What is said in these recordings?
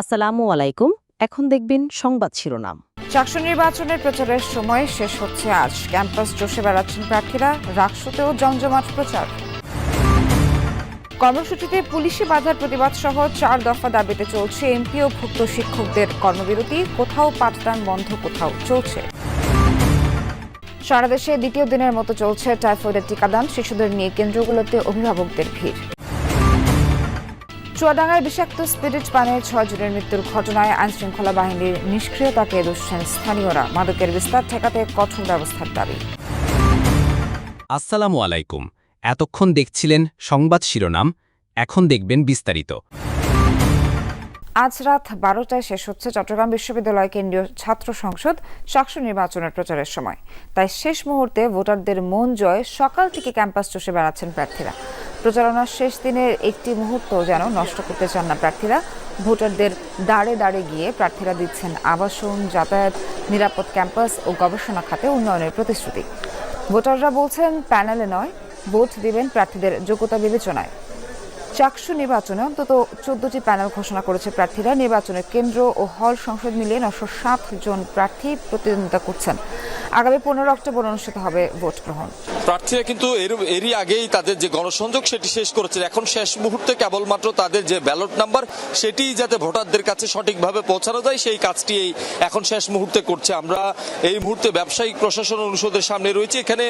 আসসালামু আলাইকুম। এখন দেখবেন সংবাদ শিরোনাম। চাকসু নির্বাচনের প্রচারের সময় শেষ হচ্ছে আজ। ক্যাম্পাস চষে বেড়াচ্ছেন প্রার্থীরা, রাকসুতেও জমজমাট প্রচার। কর্মসূচিতে পুলিশি বাধার প্রতিবাদ সহ চার দফা দাবিতে চলছে এমপিও ভুক্ত শিক্ষকদের কর্মবিরতি। কোথাও পাঠদান বন্ধ, কোথাও চলছে। সারা দেশে দ্বিতীয় দিনের মতো চলছে টাইফয়েডের টিকাদান। শিশুদের নিয়ে কেন্দ্রগুলোতে অভিভাবকদের ভিড়। চুয়াডাঙ্গায় বিষাক্ত স্পিরিট পানে ছয় জনের মৃত্যুর ঘটনায় আইনশৃঙ্খলা বাহিনীর নিষ্ক্রিয়তাকে দুষছেন স্থানীয়রা। মাদকের বিস্তার ঠেকাতে কঠোর ব্যবস্থার দাবি। আসসালামু আলাইকুম। এতক্ষণ দেখছিলেন সংবাদ শিরোনাম এখন দেখবেন বিস্তারিত। আজ রাত বারোটায় শেষ হচ্ছে চট্টগ্রাম বিশ্ববিদ্যালয় কেন্দ্রীয় ছাত্র সংসদ শাকসু নির্বাচনের প্রচারের সময়। তাই শেষ মুহূর্তে ভোটারদের মন জয় সকাল থেকে ক্যাম্পাস চষে বেড়াচ্ছেন প্রার্থীরা। প্রচারণার শেষ দিনের একটি মুহূর্ত যেন নষ্ট করতে চান না প্রার্থীরা। ভোটারদের দাঁড়ে দাঁড়ে গিয়ে প্রার্থীরা দিচ্ছেন আবাসন, যাতায়াত, নিরাপদ ক্যাম্পাস ও গবেষণা খাতে উন্নয়নের প্রতিশ্রুতি। ভোটাররা বলছেন, প্যানেলে নয়, ভোট দিবেন প্রার্থীদের যোগ্যতা বিবেচনায়। চাকসু নির্বাচনে অন্তত চোদ্দটি প্যানেল ঘোষণা করেছে প্রার্থীরা। নির্বাচনের কেন্দ্র ও হল সংসদ মিলিয়ে নশো সাত জন প্রার্থী প্রতিদ্বন্দ্বিতা করছেন। আগামী পনেরো অক্টোবর অনুষ্ঠিত হবে ভোট গ্রহণ। প্রার্থীরা কিন্তু এর এরই আগেই তাদের যে গণসংযোগ সেটি শেষ করেছেন এখন শেষ মুহূর্তে কেবলমাত্র তাদের যে ব্যালট নাম্বার সেটি যাতে ভোটারদের কাছে সঠিকভাবে পৌঁছানো যায়, সেই কাজটি এই এখন শেষ মুহূর্তে করছে। আমরা এই মুহূর্তে ব্যবসায়িক প্রশাসন অনুষদের সামনে রয়েছে। এখানে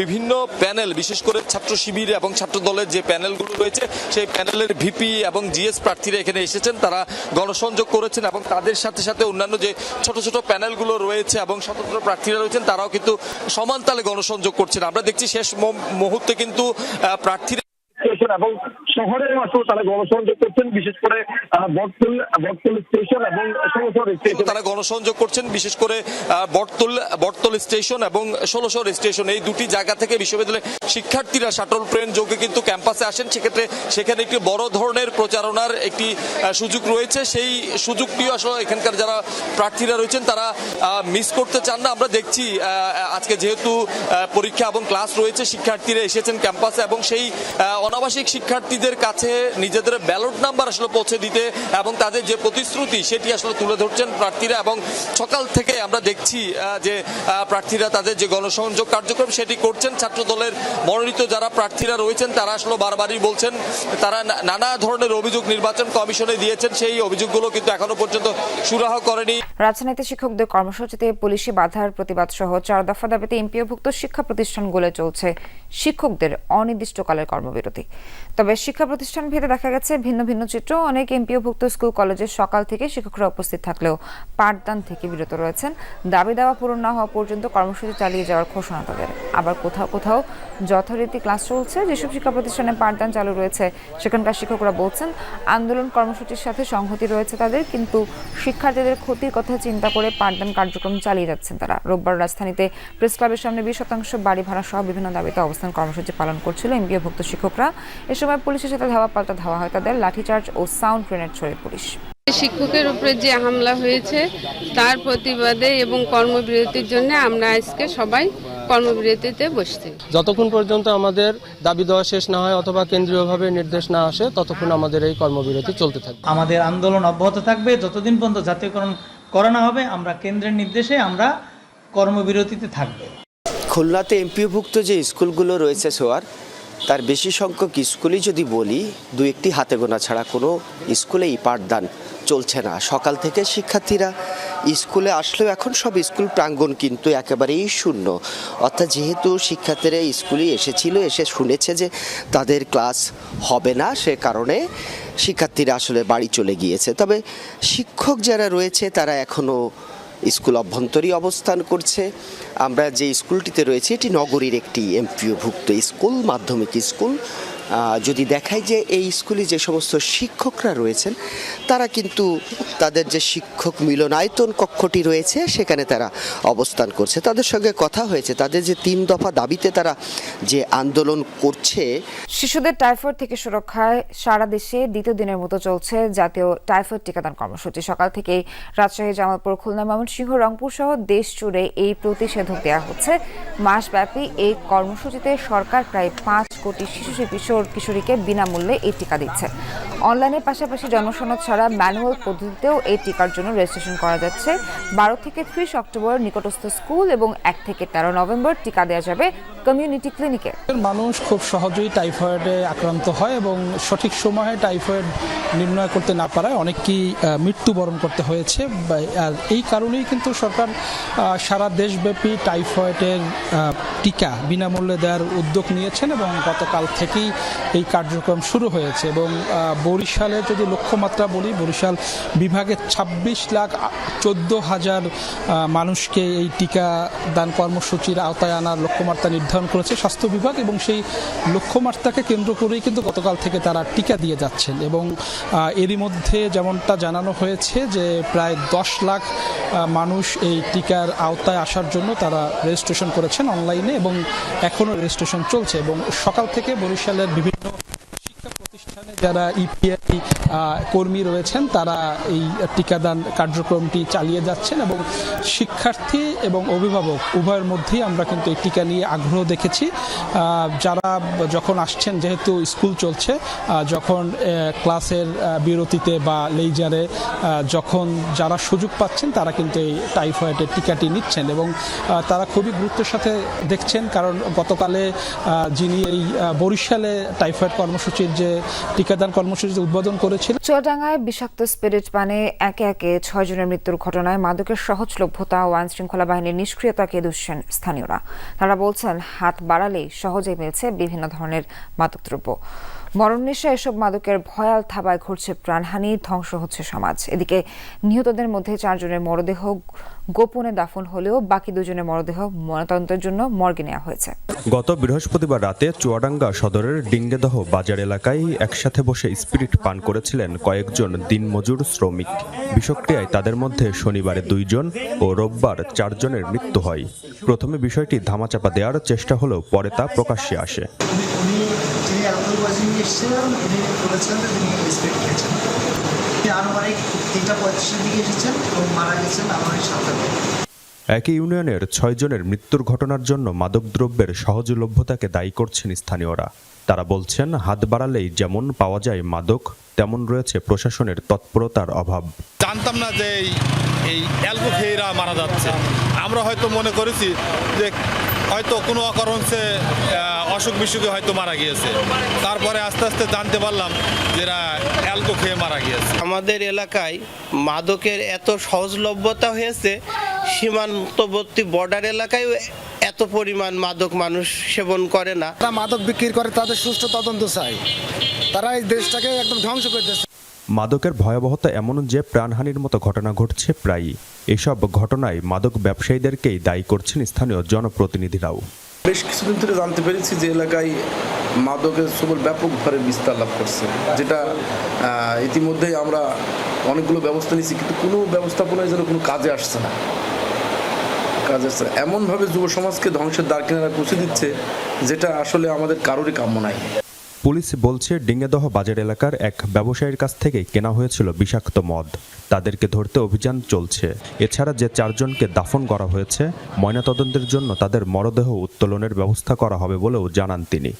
বিভিন্ন প্যানেল, বিশেষ করে ছাত্র শিবির এবং ছাত্র দলের যে প্যানেলগুলো রয়েছে, সেই প্যানেলের ভিপি এবং জিএস প্রার্থীরা এখানে এসেছেন। তারা গণসংযোগ করেছেন এবং তাদের সাথে সাথে অন্যান্য যে ছোট ছোট প্যানেলগুলো রয়েছে এবং স্বতন্ত্র প্রার্থীরা রয়েছেন, তারাও কিন্তু সমান তালে গণসংযোগ করছেন। আমরা দেখছি শেষ মুহূর্তে কিন্তু প্রার্থীরা এবং শহরের মাঠেও তারা গণসংযোগ করছেন বিশেষ করে বটতল বটতল স্টেশন এবং ষোলশহর স্টেশন। তারা গণসংযোগ করছেন বিশেষ করে বটতল বটতল স্টেশন এবং ষোলশহর স্টেশন। এই দুটি জায়গা থেকে বিশ্ববিদ্যালয়ের শিক্ষার্থীরা শাটল ট্রেন যোগে কিন্তু ক্যাম্পাসে আসেন। সেক্ষেত্রে সেখানে একটি বড় ধরনের প্রচারণার একটি সুযোগ রয়েছে। সেই সুযোগটিও আসলে এখানকার যারা প্রার্থীরা রয়েছেন তারা মিস করতে চান না। আমরা দেখছি আজকে যেহেতু পরীক্ষা এবং ক্লাস রয়েছে শিক্ষার্থীরা এসেছেন ক্যাম্পাসে এবং সেই আহ, অনাবাসিক শিক্ষার্থীদের কাছে নিজেদের ব্যালট নাম্বার আসলে পৌঁছে দিতে এবং তাদের যে প্রতিশ্রুতি সেটি আসলে তুলে ধরছেন প্রার্থীরা এবং সকাল থেকে আমরা দেখছি যে প্রার্থীরা তাদের যে গণসংযোগ কার্যক্রম সেটি করছেন। ছাত্র দলের মনোনীত যারা প্রার্থীরা রয়েছেন, তারা আসলে বারবারই বলছেন, তারা নানা ধরনের অভিযোগ নির্বাচন কমিশনে দিয়েছেন। সেই অভিযোগগুলো কিন্তু এখনও পর্যন্ত সুরাহ করেনি। রাজনীতি শিক্ষকদের কর্মসূচিতে পুলিশি বাধার প্রতিবাদ সহ চার দফা দাবিতে এমপিওভুক্ত শিক্ষা প্রতিষ্ঠানগুলো চলছে শিক্ষকদের অনির্দিষ্টকালের কর্মবিরতি। তবে শিক্ষা প্রতিষ্ঠান ভেদে দেখা গেছে ভিন্ন ভিন্ন চিত্র। অনেক এমপিওভুক্ত স্কুল কলেজে সকাল থেকে শিক্ষকরা উপস্থিত থাকলেও পাঠদান থেকে বিরত রয়েছেন। দাবি দাওয়া পূরণ না হওয়া পর্যন্ত কর্মসূচি চালিয়ে যাওয়ার ঘোষণা তাদের। আবার কোথাও কোথাও যথারীতি ক্লাস চলছে। যেসব শিক্ষা প্রতিষ্ঠানে পাঠদান চালু রয়েছে, সেখানকার শিক্ষকরা বলছেন, আন্দোলন কর্মসূচির সাথে সংহতি রয়েছে তাদের, কিন্তু শিক্ষার্থীদের ক্ষতির কথা চিন্তা করে পাঠদান কার্যক্রম চালিয়ে যাচ্ছেন তারা। রোববার রাজধানীতে প্রেস ক্লাবের সামনে বিশ শতাংশ বাড়ি ভাড়া সহ বিভিন্ন দাবিতে অবস্থান কর্মসূচি পালন করছিল এমপিওভুক্ত শিক্ষকরা। সময় পুলিশের সাথে ধাওয়া পাল্টা ধাওয়া হয়। তাদের লাঠিচার্জ ও সাউন্ড গ্রেনেড ছড়ে পুলিশ। শিক্ষকের উপরে যে হামলা হয়েছে তার প্রতিবাদে এবং কর্মবিরতির জন্য আমরা আজকে সবাই কর্মবিরতিতে বসছি। যতক্ষণ পর্যন্ত আমাদের দাবি দেওয়া শেষ না হয় অথবা কেন্দ্রীয়ভাবে নির্দেশ না আসে ততক্ষণ আমাদের এই কর্মবিরতি চলতে থাকবে। আমাদের আন্দোলন অব্যাহত থাকবে যতদিন পর্যন্ত জাতীয়করণ করা না হবে আমরা কেন্দ্রের নির্দেশে আমরা কর্মবিরতিতে থাকব। খুলনাতে এমপিওভুক্ত যে স্কুলগুলো রয়েছে সোয়ার তার বেশি সংখ্যক স্কুলই যদি বলি দু একটি হাতে গোনা ছাড়া কোনো স্কুলেই পাঠদান চলছে না। সকাল থেকে শিক্ষার্থীরা স্কুলে আসলেও এখন সব স্কুল প্রাঙ্গণ কিন্তু একেবারেই শূন্য। অর্থাৎ যেহেতু শিক্ষার্থীরা স্কুলে এসেছিল, এসে শুনেছে যে তাদের ক্লাস হবে না, সে কারণে শিক্ষার্থীরা আসলে বাড়ি চলে গিয়েছে। তবে শিক্ষক যারা রয়েছে, তারা এখনও স্কুল অভ্যন্তরী অবস্থান করছে। আমরা যে স্কুলটিতে রয়েছে, এটি নগরীর একটি এমপিওভুক্ত স্কুল, মাধ্যমিক স্কুল। যদি দেখায় যে এই স্কুলে যে সমস্ত শিক্ষকরা রয়েছেন, তারা কিন্তু তাদের যে শিক্ষক মিলনায়তন কক্ষটি রয়েছে, সেখানে তারা অবস্থান করছে। তাদের সঙ্গে কথা হয়েছে, তাদের যে তিন দফা দাবিতে তারা যে আন্দোলন করছে। শিশুদের টাইফয়েড থেকে সুরক্ষায় সারা দেশে দ্বিতীয় দিনের মতো চলছে জাতীয় টাইফয়েড টিকাদান কর্মসূচি। সকাল থেকেই রাজশাহী, জামালপুর, খুলনা, ময়মনসিংহ, রংপুর সহ দেশ জুড়ে এই প্রতিষেধক দেওয়া হচ্ছে। মাসব্যাপী এই কর্মসূচিতে সরকার প্রায় পাঁচ কোটি শিশু কিশোর কিশোরীকে বিনামূল্যে এই টিকা দিচ্ছে। অনলাইনের পাশাপাশি জনসনদ ছাড়া ম্যানুয়াল পদ্ধতিতেও এই টিকার জন্য রেজিস্ট্রেশন করা যাচ্ছে। বারো থেকে ত্রিশ অক্টোবর নিকটস্থ স্কুল এবং এক থেকে তেরো নভেম্বর টিকা দেওয়া যাবে কমিউনিটি ক্লিনিকে। মানুষ খুব সহজেই টাইফয়েডে আক্রান্ত হয় এবং সঠিক সময়ে টাইফয়েড নির্ণয় করতে না পারায় অনেককেই মৃত্যুবরণ করতে হয়েছে। আর এই কারণেই কিন্তু সরকার সারা দেশব্যাপী টাইফয়েডের টিকা বিনামূল্যে দেওয়ার উদ্যোগ নিয়েছেন এবং গতকাল থেকেই এই কার্যক্রম শুরু হয়েছে এবং বরিশালে যদি লক্ষ্যমাত্রা বলি, বরিশাল বিভাগে ২৬ লাখ চোদ্দ হাজার মানুষকে এই টিকা দান কর্মসূচির আওতায় আনার লক্ষ্যমাত্রা নির্ধারণ করেছে স্বাস্থ্য বিভাগ এবং সেই লক্ষ্যমাত্রাকে কেন্দ্র করেই কিন্তু গতকাল থেকে তারা টিকা দিয়ে যাচ্ছেন এবং এরই মধ্যে যেমনটা জানানো হয়েছে যে প্রায় দশ লাখ মানুষ এই টিকার আওতায় আসার জন্য তারা রেজিস্ট্রেশন করেছেন অনলাইনে এবং এখনও রেজিস্ট্রেশন চলছে এবং সকাল থেকে বরিশালের যারা ইপিআই কর্মী রয়েছেন। তারা এই টিকাদান কার্যক্রমটি চালিয়ে যাচ্ছেন এবং শিক্ষার্থী এবং অভিভাবক, উভয়ের মধ্যেই আমরা কিন্তু এই টিকা নিয়ে আগ্রহ দেখেছি। যারা যখন আসছেন, যেহেতু স্কুল চলছে যখন ক্লাসের বিরতিতে বা লেজারে যখন যারা সুযোগ পাচ্ছেন, তারা কিন্তু এই টাইফয়েডের টিকাটি নিচ্ছেন এবং তারা খুবই গুরুত্বের সাথে দেখছেন কারণ গতকালে যিনি এই বরিশালে টাইফয়েড কর্মসূচির যে, টিকাদান কর্মসূচি উদ্বোধন করেছিলেন চুয়াডাঙ্গায় বিষাক্ত স্পিরিট পানে একে একে ছয় জনের মৃত্যুর ঘটনায় মাদকের সহজলভ্যতা ও আইন শৃঙ্খলা বাহিনীর নিষ্ক্রিয়তাকে দুষছেন স্থানীয়রা। তারা বলছেন, হাত বাড়ালেই সহজেই মিলছে বিভিন্ন ধরনের মাদকদ্রব্য। মরণনেশা এসব মাদকের ভয়াল থাবায় ঘটছে প্রাণহানি, ধ্বংস হচ্ছে সমাজ। এদিকে নিহতদের মধ্যে চারজনের মরদেহ গোপনে দাফন হলেও বাকি দুজনের মরদেহ ময়নাতদন্তের জন্য মর্গে নেওয়া হয়েছে। গত বৃহস্পতিবার রাতে চুয়াডাঙ্গা সদরের ডিঙ্গেদহ বাজার এলাকায় একসাথে বসে স্পিরিট পান করেছিলেন কয়েকজন দিনমজুর শ্রমিক। বিষক্রিয়ায় তাদের মধ্যে শনিবারে দুইজন ও রোববার চারজনের মৃত্যু হয়। প্রথমে বিষয়টি ধামাচাপা দেওয়ার চেষ্টা হলেও পরে তা প্রকাশ্যে আসে উনি যিনি আলকোহল নিয়ে এসেছিলেন উনি বলেছেন যে তিনি খেয়েছেন। তিনি আনুমানিক তিনটা পঁয়ত্রিশের দিকে এসেছেন এবং মারা গেছেন আনুমানিক সাতটা একই ইউনিয়নের ছয়জনের মৃত্যুর ঘটনার জন্য মাদকদ্রব্যের সহজলভ্যতাকে দায়ী করছেন স্থানীয়রা। তারা বলছেন হাত বাড়ালেই যেমন পাওয়া যায় মাদক তেমন রয়েছে প্রশাসনের তৎপরতার অভাব। জানতাম না যে এই এই অ্যালকো মারা যাচ্ছে। আমরা হয়তো মনে করেছি যে হয়তো কোনো অকারণসে আহ, অসুখ বিসুখে হয়তো মারা গিয়েছে। তারপরে আস্তে আস্তে জানতে পারলাম যে এরা অ্যালকো খেয়ে মারা গিয়েছে। আমাদের এলাকায় মাদকের এত সহজলভ্যতা হয়েছে সীমান্তবর্তী বর্ডার এলাকায় এত পরিমাণ মাদক মানুষ সেবন করে না। তারা মাদক বিক্রি করে তাদের সুষ্ঠু তদন্ত চাই। তারা এই দেশটাকে একদম ধ্বংস করে দিচ্ছে মাদকের ভয়াবহতা এমন যে প্রাণহানির মতো ঘটনা ঘটছে প্রায়ই। এসব ঘটনায় মাদক ব্যবসায়ীদেরকেই দায়ী করছেন স্থানীয় জনপ্রতিনিধিরাও। বেশ কিছুদিন ধরে জানতে পেরেছি যে এলাকায় মাদকের সবল ব্যাপক বিস্তার লাভ করছে, যেটা ইতিমধ্যেই আমরা অনেকগুলো ব্যবস্থা নিয়েছি, কিন্তু কোনো ব্যবস্থাপনায় যেন কোনো কাজে আসছে না। কাজে আসছে। এমনভাবে যুব সমাজকে ধ্বংসের দ্বার কিনারা পৌঁছে দিচ্ছে, যেটা আসলে আমাদের কারোরই কাম্য নাই। পুলিশ বলছে, ডিঙ্গেদহ বাজার এলাকার এক ব্যবসায়ীর কাছ থেকে কেনা হয়েছিল বিষাক্ত মদ। তাদেরকে ধরতে অভিযান চলছে। এছাড়া যে চারজনকে দাফন করা হয়েছে, ময়নাতদন্তের জন্য তাদের মরদেহ উত্তোলনের ব্যবস্থা করা হবে বলেও জানান তিনি।